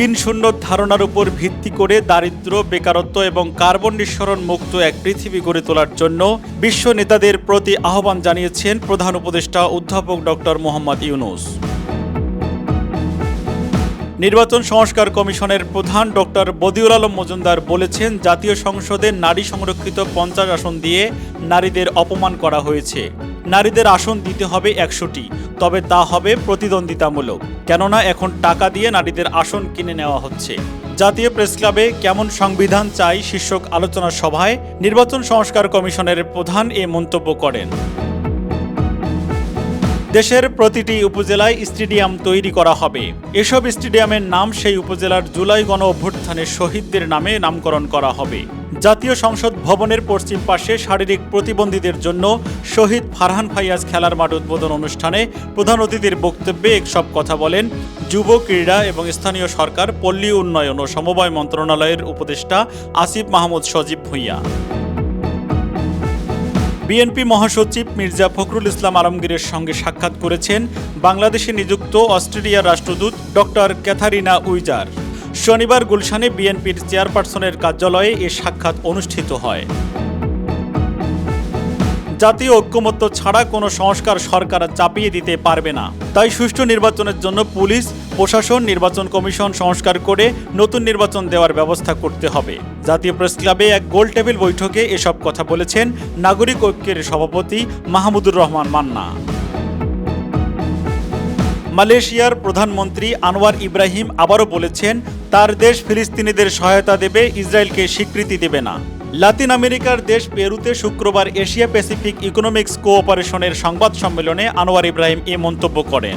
তিন শূন্য ধারণার উপর ভিত্তি করে দারিদ্র, বেকারত্ব এবং কার্বন নিঃসরণ মুক্ত এক পৃথিবী গড়ে তোলার জন্য বিশ্ব নেতাদের প্রতি আহ্বান জানিয়েছেন প্রধান উপদেষ্টা অধ্যাপক ডক্টর মোহাম্মদ ইউনুস। নির্বাচন সংস্কার কমিশনের প্রধান ডক্টর বদিউল আলম মজুমদার বলেছেন, জাতীয় সংসদে নারী সংরক্ষিত পঞ্চাশ আসন দিয়ে নারীদের অপমান করা হয়েছে। নারীদের আসন দিতে হবে একশোটি, তবে তা হবে প্রতিদ্বন্দ্বিতামূলক, কেননা এখন টাকা দিয়ে নারীদের আসন কিনে নেওয়া হচ্ছে। জাতীয় প্রেস ক্লাবে কেমন সংবিধান চাই শীর্ষক আলোচনা সভায় নির্বাচন সংস্কার কমিশনের প্রধান এ মন্তব্য করেন। দেশের প্রতিটি উপজেলায় স্টেডিয়াম তৈরি করা হবে। এসব স্টেডিয়ামের নাম সেই উপজেলার জুলাই গণ অভ্যুত্থানের শহীদদের নামে নামকরণ করা হবে। জাতীয় সংসদ ভবনের পশ্চিম পাশে শারীরিক প্রতিবন্ধীদের জন্য শহীদ ফারহান ফাইয়াজ খেলার মাঠ উদ্বোধন অনুষ্ঠানে প্রধান অতিথির বক্তব্যে সব কথা বলেন যুব ক্রীড়া এবং স্থানীয় সরকার, পল্লী উন্নয়ন ও সমবায় মন্ত্রণালয়ের উপদেষ্টা আসিফ মাহমুদ সজীব ভূঁইয়া। বিএনপি মহাসচিব মির্জা ফখরুল ইসলাম আলমগীরের সঙ্গে সাক্ষাৎ করেছেন বাংলাদেশে নিযুক্ত অস্ট্রেলিয়ার রাষ্ট্রদূত ডক্টর ক্যাথারিনা উইজার। শনিবার গুলশানে বিএনপির চেয়ারপারসনের কার্যালয়ে এ সাক্ষাৎ অনুষ্ঠিত হয়। জাতীয় ঐক্যমত্য ছাড়া কোনো সংস্কার সরকার চাপিয়ে দিতে পারবে না। তাই সুষ্ঠু নির্বাচনের জন্য পুলিশ, প্রশাসন, নির্বাচন কমিশন সংস্কার করে নতুন নির্বাচন দেওয়ার ব্যবস্থা করতে হবে। জাতীয় প্রেস ক্লাবে এক গোল টেবিল বৈঠকে এসব কথা বলেছেন নাগরিক ঐক্যের সভাপতি মাহমুদুর রহমান মান্না। মালয়েশিয়ার প্রধানমন্ত্রী আনোয়ার ইব্রাহিম আবারও বলেছেন, তার দেশ ফিলিস্তিনিদের সহায়তা দেবে, ইসরায়েলকে স্বীকৃতি দেবে না। লাতিন আমেরিকার দেশ পেরুতে শুক্রবার এশিয়া প্যাসিফিক ইকোনমিক্স কোঅপারেশনের সংবাদ সম্মেলনে আনোয়ার ইব্রাহিম এ মন্তব্য করেন।